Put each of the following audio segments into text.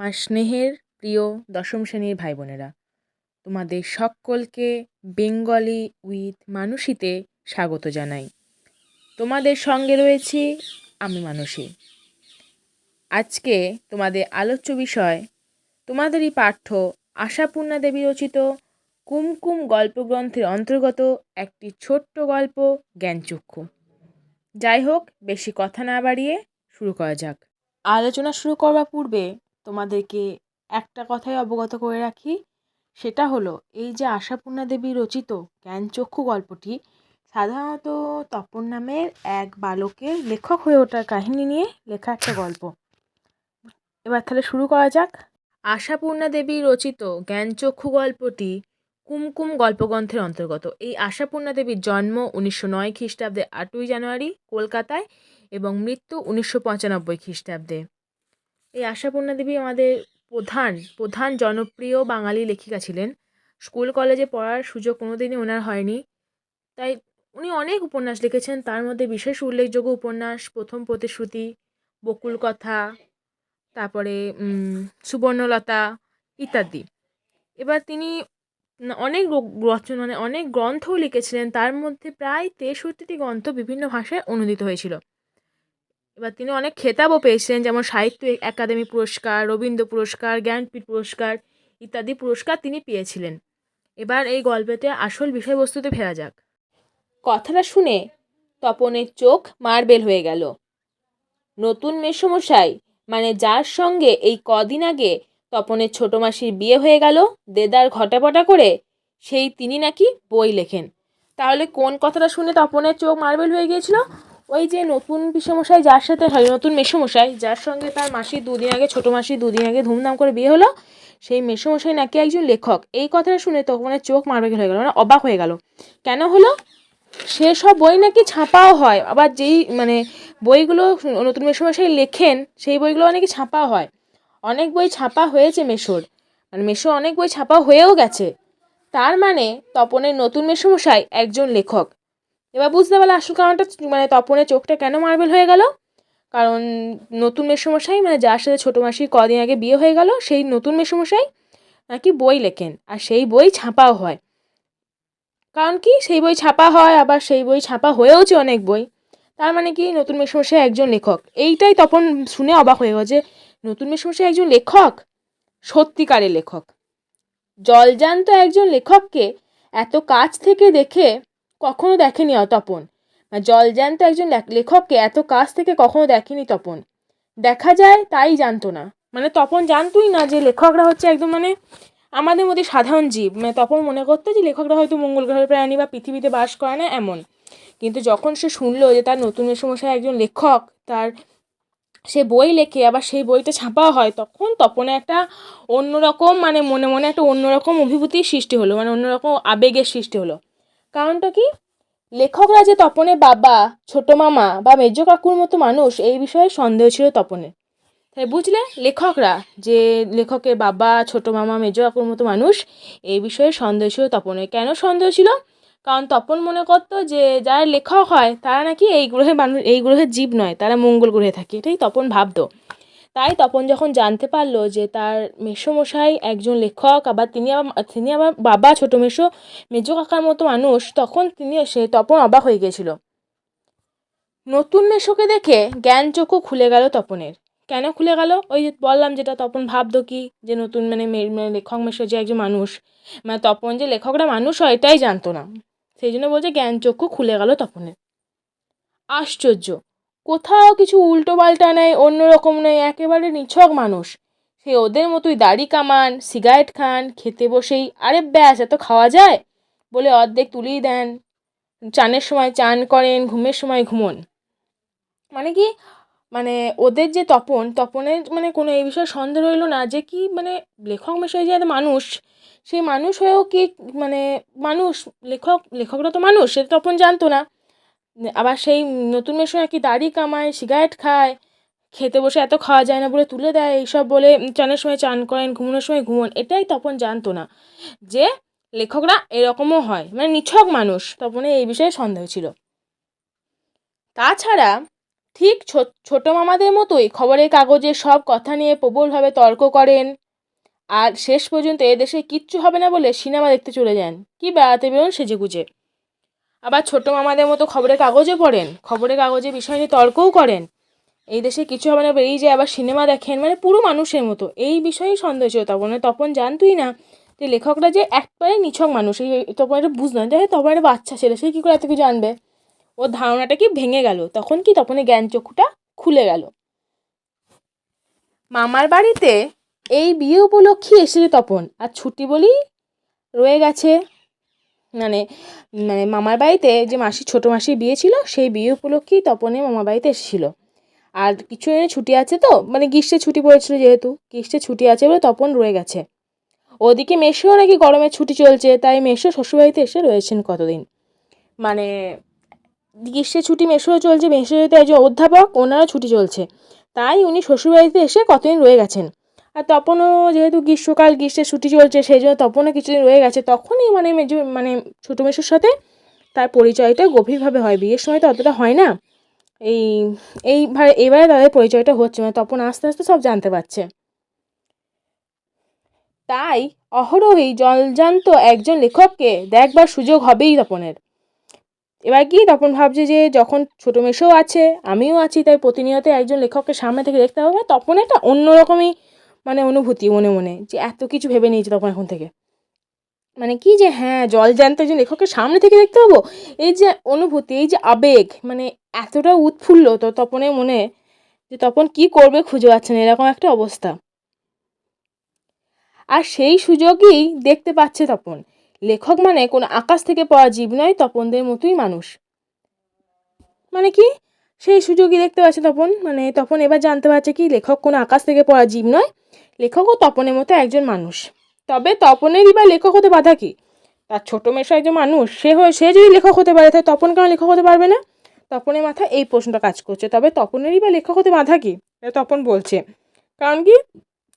আমার স্নেহের প্রিয় দশম শ্রেণির ভাই বোনেরা তোমাদের সকলকে বেঙ্গলি উইথ মানুষীতে স্বাগত জানাই। তোমাদের সঙ্গে রয়েছি আমি মানুষী আজকে তোমাদের আলোচ্য বিষয়, তোমাদেরই পাঠ্য আশাপূর্ণা দেবী রচিত কুমকুম গল্পগ্রন্থের অন্তর্গত একটি ছোট্ট গল্প জ্ঞানচক্ষু। যাই হোক, বেশি কথা না বাড়িয়ে শুরু করা যাক। আলোচনা শুরু করবার পূর্বে তোমাদেরকে একটা কথাই অবগত করে রাখি। সেটা হলো, এই যে আশাপূর্ণা দেবী রচিত জ্ঞানচক্ষু গল্পটি সাধারণত তপন নামের এক বালকের লেখক হয়ে ওঠার কাহিনী নিয়ে লেখা একটা গল্প। এবার তাহলে শুরু করা যাক। আশাপূর্ণা দেবী রচিত জ্ঞানচক্ষু গল্পটি কুমকুম গল্পগ্রন্থের অন্তর্গত। এই আশাপূর্ণা দেবীর জন্ম উনিশশো নয় খ্রিস্টাব্দে আটই জানুয়ারি কলকাতায় এবং মৃত্যু উনিশশো পঁচানব্বই খ্রিস্টাব্দে। এই আশাপূর্ণা দেবী আমাদের প্রধান প্রধান জনপ্রিয় বাঙালি লেখিকা ছিলেন। স্কুল, কলেজে পড়ার সুযোগ কোনোদিনই ওনার হয়নি। তাই উনি অনেক উপন্যাস লিখেছেন, তার মধ্যে বিশেষ উল্লেখযোগ্য উপন্যাস, প্রথম প্রতিশ্রুতি, বকুল কথা, তারপরে সুবর্ণলতা ইত্যাদি। এবার তিনি অনেক রচনা মানে অনেক গ্রন্থও লিখেছিলেন, তার মধ্যে প্রায় তেষট্টিটি গ্রন্থ বিভিন্ন ভাষায় অনুদিত হয়েছিল। এবার তিনি অনেক খেতাবও পেয়েছিলেন যেমন সাহিত্য একাডেমি পুরস্কার, রবীন্দ্র পুরস্কার, জ্ঞানপীঠ পুরস্কার ইত্যাদি পুরস্কার তিনি পেয়েছিলেন। এবার এই গল্পেতে আসল বিষয়বস্তুতে ফেরা যাক। কথাটা শুনে তপনের চোখ মার্বেল হয়ে গেল। নতুন মেসমশাই মানে যার সঙ্গে এই কদিন আগে তপনের ছোটো মাসির বিয়ে হয়ে গেল, দেদার ঘটাপটা করে, সেই তিনি নাকি বই লেখেন। তাহলে কোন কথাটা শুনে তপনের চোখ মার্বেল হয়ে গিয়েছিল? ওই যে নতুন পিসেমশাই যার সাথে হয় নতুন মেসোমশাই যার সঙ্গে তার মাসির দুদিন আগে, ছোটো মাসির দুদিন আগে ধুমধাম করে বিয়ে হলো, সেই মেসোমশাই নাকি একজন লেখক। এই কথাটা শুনে তখন মানে চোখ মারবে হয়ে গেল মানে অবাক হয়ে গেল। কেন হলো? সেসব বই নাকি ছাপাও হয়। আবার যেই মানে বইগুলো নতুন মেসোমশাই লেখেন, সেই বইগুলো নাকি ছাপা হয়। অনেক বই ছাপা হয়েছে মেশোর মানে মেশো অনেক বই ছাপা হয়েও গেছে। তার মানে তপনের নতুন মেসোমশাই একজন লেখক। এবার বুঝতে পারলে আসল কারণটা মানে তপনের চোখটা কেন মার্বেল হয়ে গেল? কারণ নতুন মেসমশাই মানে যার সাথে ছোটো মাসির কদিন আগে বিয়ে হয়ে গেল, সেই নতুন মেসমশাই নাকি বই লেখেন আর সেই বই ছাপাও হয়। কারণ কি? সেই বই ছাপা হয়, আবার সেই বই ছাপা হয়েওছে অনেক বই। তার মানে কি? নতুন মেসমশাই একজন লেখক। এইটাই তখন শুনে অবাক হয়ে যে, নতুন মেসমশাই একজন লেখক? সত্যিকারের লেখক। জলজান্ত একজন লেখককে এত কাছ থেকে দেখে কখনো দেখেনি তপন জলজ্যান্ত একজন লেখককে এত কাছ থেকে কখনো দেখেনি তপন। দেখা যায় তাই জানতো না। মানে তপন জানতোই না যে লেখকরা হচ্ছে একদম মানে আমাদের মধ্যে সাধারণ জীব। মানে তপন মনে করতো যে লেখকরা হয়তো মঙ্গল গ্রহের প্রাণী বা পৃথিবীতে বাস করে না এমন। কিন্তু যখন সে শুনলো যে তার নতুন সমস্যায় একজন লেখক, তার সে বই লেখে, আবার সেই বইটা ছাপা হয়, তখন তপনে একটা অন্যরকম মানে মনে মনে একটা অন্যরকম অভিভূতির সৃষ্টি হলো। মানে অন্যরকম আবেগের সৃষ্টি হলো। কারণটা কি? লেখকরা যে তপনের বাবা, ছোটো মামা বা মেজ কাকুর মতো মানুষ, এই বিষয়ে সন্দেহ ছিল তপনের। তাই বুঝলে? লেখকরা যে লেখকের বাবা, ছোটো মামা, মেজ কাকুর মতো মানুষ, এই বিষয়ে সন্দেহ ছিল তপনের। কেন সন্দেহ ছিল? কারণ তপন মনে করতো যে, যারা লেখক হয়, তারা নাকি এই গ্রহে মানুষ, এই গ্রহের জীব নয়, তারা মঙ্গল গ্রহে থাকে। এটাই তপন ভাবতো। তাই তপন যখন জানতে পারল যে তার মেসোমশাই একজন লেখক, আবার তিনি আবার তিনি আবার বাবা, ছোটো মেসো, মেজো কাকার মতো মানুষ, তখন তিনি সে তপন অবাক হয়ে গিয়েছিল। নতুন মেশোকে দেখে জ্ঞান চক্ষু খুলে গেল তপনের। কেন খুলে গেল? ওই বললাম যেটা তপন ভাবতো কি, যে নতুন মানে মানে লেখক মেশো যে একজন মানুষ মানে তপন যে লেখকরা মানুষ হয়, এটাই জানতো না। সেই জন্য বলছে জ্ঞান চক্ষু খুলে গেল তপনের। আশ্চর্য! কোথাও কিছু উল্টো পাল্টা নেই অন্যরকম নেই একেবারে নিছক মানুষ। সে ওদের মতোই দাড়ি কামান, সিগারেট খান, খেতে বসেই, আরে ব্যাস, এত খাওয়া যায়? বলে অর্ধেক তুলেই দেন। চানের সময় চান করেন, ঘুমের সময় ঘুমন। মানে কি? মানে ওদের যে তপন, তপনের মানে কোনো এই বিষয়ে সন্দেহ রইল না যে কি মানে লেখক মেশাই যে মানুষ সেই মানুষ হয়েও কি মানে মানুষ? লেখক, লেখকরা তো মানুষ, সে তপন জানতো না। আবার সেই নতুন মেশো নাকি দাড়ি কামায় সিগারেট খায়, খেতে বসে এত খাওয়া যায় না বলে তুলে দেয়, এইসব বলে চানের সময় চান করেন, ঘুমানোর সময় ঘুমন, এটাই তপন জানতো না যে লেখকরা এরকমও হয় মানে নিছক মানুষ। তপনে এই বিষয়ে সন্দেহ ছিল। তাছাড়া ঠিক ছোট মামাদের মতোই খবরের কাগজে সব কথা নিয়ে প্রবলভাবে তর্ক করেন আর শেষ পর্যন্ত এদেশে কিচ্ছু হবে না বলে সিনেমা দেখতে চলে যান। কি বেড়াতে বেরোন সেজেগুজে। আবার ছোট মামাদের মতো খবরের কাগজে পড়েন। খবরের কাগজে বিষয় নিয়ে তর্কও করেন। এই দেশে কিছু হবে না বেরিয়ে যায়, আবার সিনেমা দেখেন মানে পুরো মানুষের মতো। এই বিষয়েই সন্দেহ ছিল তখন তখন জানতুই না যে লেখকরা যে একবারে নিছক মানুষ, এই তখন এটা বুঝলাম যে তখন একটা বাচ্চা ছেলে, সে কী করে এত কিছু জানবে? ওর ধারণাটা কি ভেঙে গেল? তখন কি তখন জ্ঞান চক্ষুটা খুলে গেল? মামার বাড়িতে এই বিয়ে উপলক্ষে এসেছে তপন। আর ছুটি বলেই রয়ে গেছে। মানে মানে মামার বাড়িতে যে মাসির ছোটো মাসির বিয়ে ছিল, সেই বিয়ে উপলক্ষেই তপনের মামার বাড়িতে এসেছিল। আর কিছু ছুটি আছে তো মানে গ্রীষ্মের ছুটি পড়েছিল যেহেতু গ্রীষ্মের ছুটি আছে বলে তপন রয়ে গেছে। ওদিকে মেসোও নাকি গরমের ছুটি চলছে, তাই মেসো শ্বশুরবাড়িতে এসে রয়েছেন কতদিন। মানে গ্রীষ্মের ছুটি মেসোও চলছে মেসো যেহেতু একজন অধ্যাপক, ওনারও ছুটি চলছে। তাই উনি শ্বশুরবাড়িতে এসে কতদিন রয়ে গেছেন। আর তপনও যেহেতু গ্রীষ্মকাল, গ্রীষ্মের ছুটি চলছে সেই জন্য তপনও কিছুদিন রয়ে গেছে। তখনই মানে মেজো মানে ছোটো মেসোর সাথে তার পরিচয়টা গভীরভাবে হয়। বিয়ের সময় তো অতটা হয় না। এই এইভাবে এবারে তাদের পরিচয়টা হচ্ছে মানে তপন আস্তে আস্তে সব জানতে পারছে। তাই অহরহই জলজান্ত একজন লেখককে দেখবার সুযোগ হবেই তপনের। এবার কি তপন ভাবছে যে, যখন ছোটো মেসোও আছে, আমিও আছি, তাই প্রতিনিয়ত একজন লেখককে সামনে থেকে দেখতে হবে। তপন একটা অন্যরকমই মানে অনুভূতি মনে মনে যে এত কিছু ভেবে নিয়েছে তখন এখন থেকে। মানে কি যে হ্যাঁ জলজ্যান্ত একজন লেখকের সামনে থেকে দেখতে পাবো? এই যে অনুভূতি, এই যে আবেগ মানে এতটা উৎফুল্ল তো তপনের মনে যে তপন কি করবে খুঁজে পাচ্ছে না, এরকম একটা অবস্থা। আর সেই সুযোগই দেখতে পাচ্ছে তপন। লেখক মানে কোনো আকাশ থেকে পড়া জীব নয়, তপনদের মতোই মানুষ। মানে কি? সেই সুযোগই দেখতে পাচ্ছে তপন। মানে তপন এবার জানতে পারছে কি, লেখক কোনো আকাশ থেকে পড়া জীব নয় লেখকও তপনের মতো একজন মানুষ। তবে তপনেরই বা লেখক হতে বাধা কি? তার ছোটো মেশো একজন মানুষ, সে হয়ে সে যদি লেখক হতে পারে, তাহলে তপন কেন লেখক হতে পারবে না? তপনের মাথায় এই প্রশ্নটা কাজ করছে। তবে তপনেরই বা লেখক হতে বাধা কি? তপন বলছে। কারণ কি?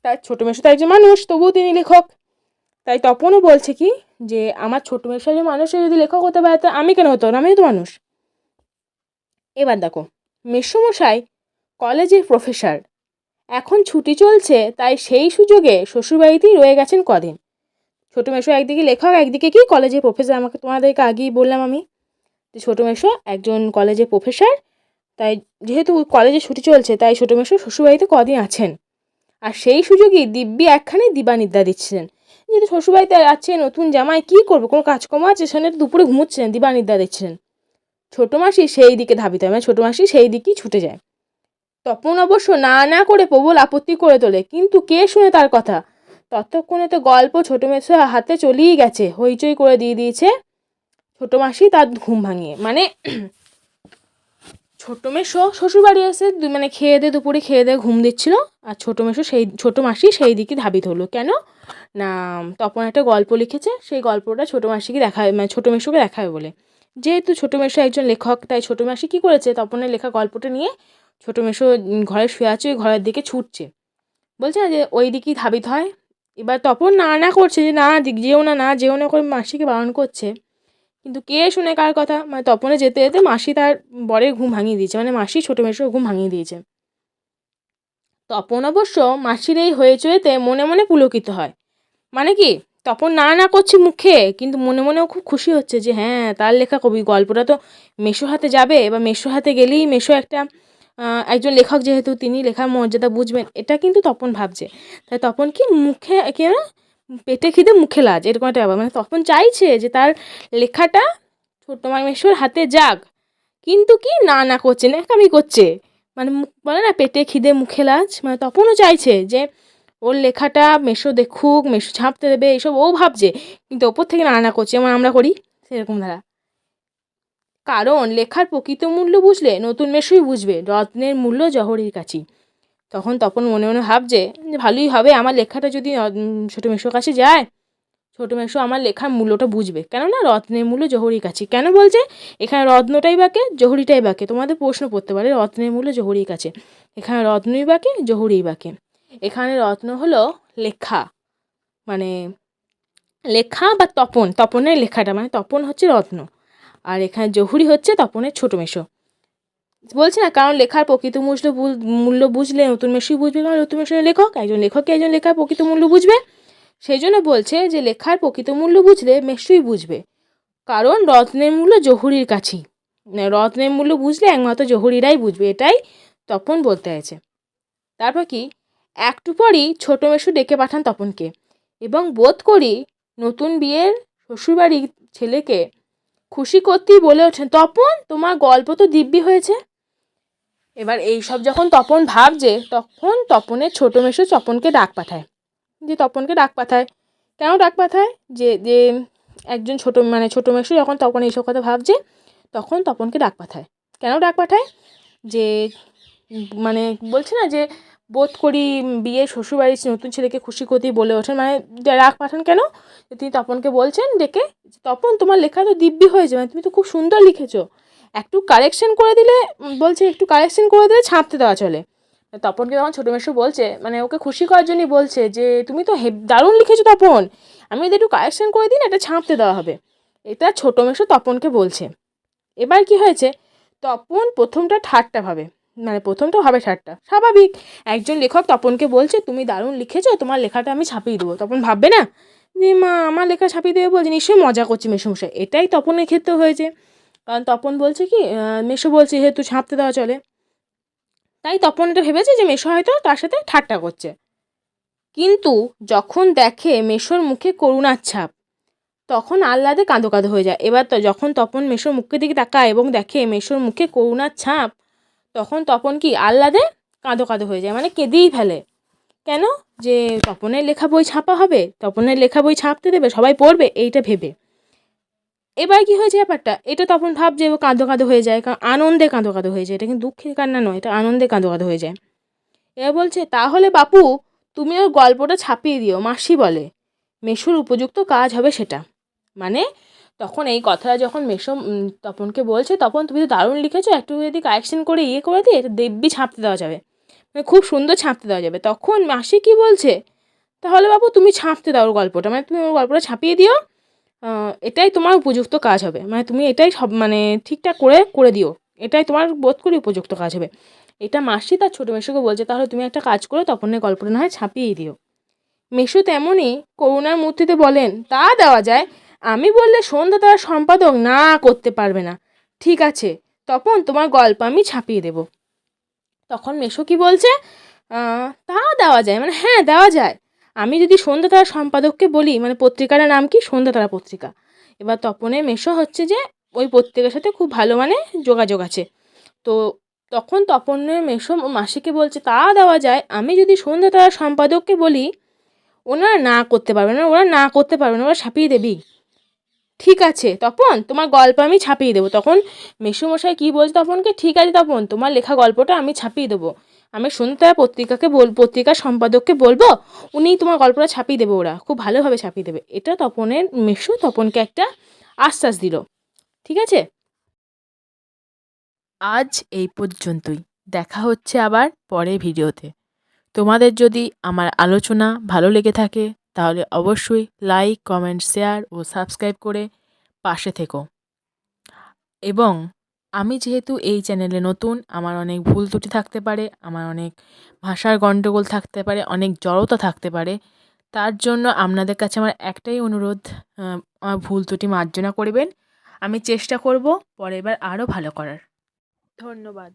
তার ছোটো মেশো তো একজন মানুষ, তবুও তিনি লেখক। তাই তপনও বলছে কি? যে আমার ছোটো মেশো একজন মানুষ যদি লেখক হতে পারে, তা আমি কেন হতো না আমিও তো মানুষ। এবার দেখো, মেসোমশাই কলেজের প্রফেসর এখন ছুটি চলছে, তাই সেই সুযোগে শ্বশুরবাড়িতেই রয়ে গেছেন কদিন। ছোটো মেশো একদিকে লেখক, একদিকে কি? কলেজের প্রফেসর আমাকে তোমাদেরকে আগেই বললাম আমি যে ছোটো মেশো একজন কলেজের প্রফেসর তাই যেহেতু কলেজে ছুটি চলছে, তাই ছোটো মেশো শ্বশুরবাড়িতে কদিন আছেন? আর সেই সুযোগেই দিব্যি একখানে দিবানিদ্যা দিচ্ছিলেন। যেহেতু শ্বশুরবাড়িতে আছে, নতুন জামাই, কী করব? কোনো কাজকর্ম আছে? সেখানে দুপুরে ঘুমোচ্ছিলেন দিবানিদ্যা দিচ্ছিলেন। ছোটো মাসি সেই দিকে ধাবিত হয় মানে ছোটো মাসি সেই দিকেই ছুটে যায়। তপন অবশ্য না না করে প্রবল আপত্তি করে তোলে, কিন্তু কে শুনে তার কথা? ততক্ষণে তো গল্প ছোটো মেসো হাতে চলেই গেছে, হইচই করে দিয়ে দিয়েছে ছোটো মাসি তার ঘুম ভাঙিয়ে। মানে ছোটো মেসো শ্বশুরবাড়ি এসে মানে খেয়ে দিয়ে দুপুরে খেয়ে দিয়ে ঘুম দিচ্ছিল, আর ছোটো মেসো সেই ছোটো মাসি সেই দিকে ধাবিত হলো। কেন? না, তপন একটা গল্প লিখেছে, সেই গল্পটা ছোটো মাসিকে দেখাবে মানে ছোটো মেসোকে দেখাবে বলে। যেহেতু ছোটো মেসো একজন লেখক, তাই ছোটো মাসি কী করেছে তপনের লেখা গল্পটা নিয়ে ছোটো উম, ঘরে শুয়ে আছে ওই ঘরের দিকে ছুটছে। বলছে না যে ওই দিকেই ধাবিত হয়। এবার তপন না না করছে যে না যেও না না যেও না করে মাসিকে বারণ করছে। কিন্তু কে শুনে কার কথা? মানে তপনে যেতে যেতে মাসি তার বরের ঘুম ভাঙিয়ে দিয়েছে। মানে মাসি ছোটো মেসোর ঘুম ভাঙিয়ে দিয়েছে। তপন অবশ্য মাসির এই হয়েচয়েতে মনে মনে পুলকিত হয়। মানে কি? তপন না না করছে মুখে কিন্তু মনে মনেও খুব খুশি হচ্ছে যে হ্যাঁ তার লেখা কবি গল্পটা তো মেশো হাতে যাবে। বা মেশো হাতে গেলেই মেশো একটা একজন লেখক যেহেতু তিনি লেখার মর্যাদা বুঝবেন, এটা কিন্তু তপন ভাবছে। তাই তপন কি মুখে কি না পেটে খিদে মুখে লাজ, এরকম একটা ব্যাপার। মানে তপন চাইছে যে তার লেখাটা ছোট্ট মেশোর হাতে যাক, কিন্তু কি না না করছে না ন্যাকামি করছে। মানে বলে না পেটে খিদে মুখে লাজ মানে তপনও চাইছে যে ওর লেখাটা মেশো দেখুক, মেশো ছাপতে দেবে, এইসব ও ভাবছে, কিন্তু ওপর থেকে না না করছে, যেমন আমরা করি, সেরকম ধারা। কারণ লেখার প্রকৃত মূল্য বুঝলে নতুন মেশোই বুঝবে, রত্নের মূল্য জহরির কাছেই তখন তপন মনে মনে ভাবছে যে ভালোই হবে, আমার লেখাটা যদি ছোটো মেশোর কাছে যায়, ছোটো মেশো আমার লেখার মূল্যটা বুঝবে। কেননা রত্নের মূল্য জহরির কাছে। কেন বলছে? এখানে রত্নটাই বাকে, জহরিটাই বাকে। তোমাদের প্রশ্ন পড়তে পারে, রত্নের মূল্য জহরির কাছে। এখানে রত্নই বাকে, জহরিই বাকে। এখানে রত্ন হলো লেখা। মানে লেখা বা তপন, তপনের লেখাটা মানে তপন হচ্ছে রত্ন। আর এখানে জহুরি হচ্ছে তপনের ছোটো মেশো বলছে না, কারণ লেখার প্রকৃত মূল্য মূল্য বুঝলে নতুন মেশিন বুঝবে, কারণ নতুন মেশিনের লেখক, একজন লেখককে একজন লেখার প্রকৃত মূল্য বুঝবে। সেই জন্য বলছে যে লেখার প্রকৃত মূল্য বুঝলে মেশই বুঝবে। কারণ রত্নের মূল্য জহুরির কাছেই। মানে রত্নের মূল্য বুঝলে একমাত্র জহুরিরাই বুঝবে, এটাই তপন বলতে আছে তারপর কি? একটু পরই ছোটো মেশো ডেকে পাঠান তপনকে। এবং বোধ করি নতুন বিয়ের শ্বশুরবাড়ির ছেলেকে খুশি করতেই বলে ওঠেন, তপন, তোমার গল্প তো দিব্যি হয়েছে। এবার এই সব যখন তপন ভাবছে, তখন তপনের ছোটো মেশো তপনকে ডাক পাঠায়। যে তপনকে ডাক পাঠায়, কেন ডাক পাঠায়? যে যে একজন ছোটো মানে ছোটো মেশো যখন তপন এইসব কথা ভাবছে, তখন তপনকে ডাক পাঠায়। কেন ডাক পাঠায়? যে মানে বলছে না যে বোধ করি বিয়ে শ্বশুরবাড়ির নতুন ছেলেকে খুশি করতেই বলে ওঠেন। মানে ডাক পাঠান কেন? তিনি তপনকে বলছেন ডেকে তপন, তোমার লেখা তো দিব্যি হয়েছে মানে তুমি তো খুব সুন্দর লিখেছো। একটু কারেকশন করে দিলে, বলছে একটু কারেকশন করে দিলে ছাপতে দেওয়া চলে। তপনকে তখন ছোটো মেশো বলছে মানে ওকে খুশি করার জন্যই বলছে যে, তুমি তো হে, দারুণ লিখেছো তপন। আমি যদি একটু কারেকশন করে দিই না, এটা ছাপতে দেওয়া হবে। এটা ছোটো মেশো তপনকে বলছে। এবার কি হয়েছে? তপন প্রথমটা ঠাট্টা ভাবে। মানে প্রথমটা হবে ঠাট্টা স্বাভাবিক। একজন লেখক তপনকে বলছে, তুমি দারুণ লিখেছো, তোমার লেখাটা আমি ছাপিয়ে দেবো। তপন ভাববে না যে, মা, আমার লেখা ছাপিয়ে দেবে বলছে, নিশ্চয়ই মজা করছি মেসমশাই। এটাই তপনের ক্ষেত্রে হয়েছে। কারণ তপন বলছে কি মেসো বলছে যেহেতু ছাপতে দেওয়া চলে। তাই তপন এটা ভেবেছে যে মেশো হয়তো তার সাথে ঠাট্টা করছে। কিন্তু যখন দেখে মেশোর মুখে করুণার ছাপ, তখন আহ্লাদে কাঁদো কাঁদো হয়ে যায়। এবার তো যখন তপন মেশোর মুখের দিকে তাকায় এবং দেখে মেশোর মুখে করুণার ছাপ তখন তপন কি আহ্লাদে কাঁদো কাঁদো হয়ে যায় মানে কেঁদেই ফেলে। কেন? যে তপনের লেখা বই ছাপা হবে, তপনের লেখা বই ছাপতে দেবে, সবাই পড়বে, এইটা ভেবে। এবার কি হয়েছে ব্যাপারটা? এটা তখন ভাবছে ও কাঁদো কাঁদো হয়ে যায়, কারণ আনন্দে কাঁদো কাঁদো হয়ে যায়, এটা কিন্তু দুঃখের কান্না নয়, এটা আনন্দে কাঁদো কাঁদো হয়ে যায়। এবার বলছে, তাহলে বাপু, তুমি ওর গল্পটা ছাপিয়ে দিও, মাসি বলে, মেশুর উপযুক্ত কাজ হবে সেটা। মানে তখন এই কথাটা যখন মেশো তপনকে বলছে, তপন তুমি তো দারুণ লিখেছো, একটু যদি কারেকশন করে ইয়ে করে দিই এটা দিব্যি ছাপতে দেওয়া যাবে। মানে খুব সুন্দর ছাপতে দেওয়া যাবে। তখন মাসি কি বলছে, তাহলে বাবু তুমি ছাপতে দাও ওর গল্পটা মানে তুমি ওর গল্পটা ছাপিয়ে দিও এটাই তোমার উপযুক্ত কাজ হবে। মানে তুমি এটাই সব মানে ঠিকঠাক করে করে দিও। এটাই তোমার বোধ করি উপযুক্ত কাজ হবে। এটা মাসি তার ছোটো মেশোকে বলছে, তাহলে তুমি একটা কাজ করো, তপনের গল্পটা না হয় ছাপিয়ে দিও। মেশো তেমনই করুণার মূর্তিতে বলেন, তা দেওয়া যায় আমি বললে সন্ধ্যা তার সম্পাদক না করতে পারবে না। ঠিক আছে তখন তোমার গল্প আমি ছাপিয়ে দেব। তখন মেশো কি বলছে? "আহ, তা দেওয়া যায় মানে হ্যাঁ দেওয়া যায়। আমি যদি সন্ধ্যা তারা সম্পাদককে বলি মানে পত্রিকাটার নাম কি? সন্ধ্যা তারা পত্রিকা। এবার তপনে মেশো হচ্ছে যে ওই পত্রিকার সাথে খুব ভালো মানে যোগাযোগ আছে। তো তখন তপনের মেশো মাসিকে বলছে তা দেওয়া যায় আমি যদি সন্ধ্যা তারা সম্পাদককে বলি ওনারা না করতে পারবে না ওরা না করতে পারবে না ওরা ছাপিয়ে দেবি ঠিক আছে, তপন, তোমার গল্প আমি ছাপিয়ে দেবো। তখন মেসুমশাই কী বলছে তপনকে? ঠিক আছে তপন, তোমার লেখা গল্পটা আমি ছাপিয়ে দেবো। আমি শুনতে পত্রিকাকে বল পত্রিকার সম্পাদককে বলব, উনিই তোমার গল্পটা ছাপিয়ে দেবে ওরা। খুব ভালোভাবে ছাপিয়ে দেবে। এটা তপনের মেসু তপনকে একটা আশ্বাস দিল। ঠিক আছে? আজ এই পর্যন্তই। দেখা হচ্ছে আবার পরের ভিডিওতে। তোমাদের যদি আমার আলোচনা ভালো লেগে থাকে তাহলে অবশ্যই লাইক কমেন্ট শেয়ার ও সাবস্ক্রাইব করে পাশে থেকো। এবং আমি যেহেতু এই চ্যানেলে নতুন, আমার অনেক ভুল ত্রুটি থাকতে পারে, আমার অনেক ভাষার গণ্ডগোল থাকতে পারে, অনেক জড়তা থাকতে পারে, তার জন্য আপনাদের কাছে আমার একটাই অনুরোধ আমার ভুল ত্রুটি মার্জনা করবেন। আমি চেষ্টা করব পরের বার আরও ভালো করার। ধন্যবাদ।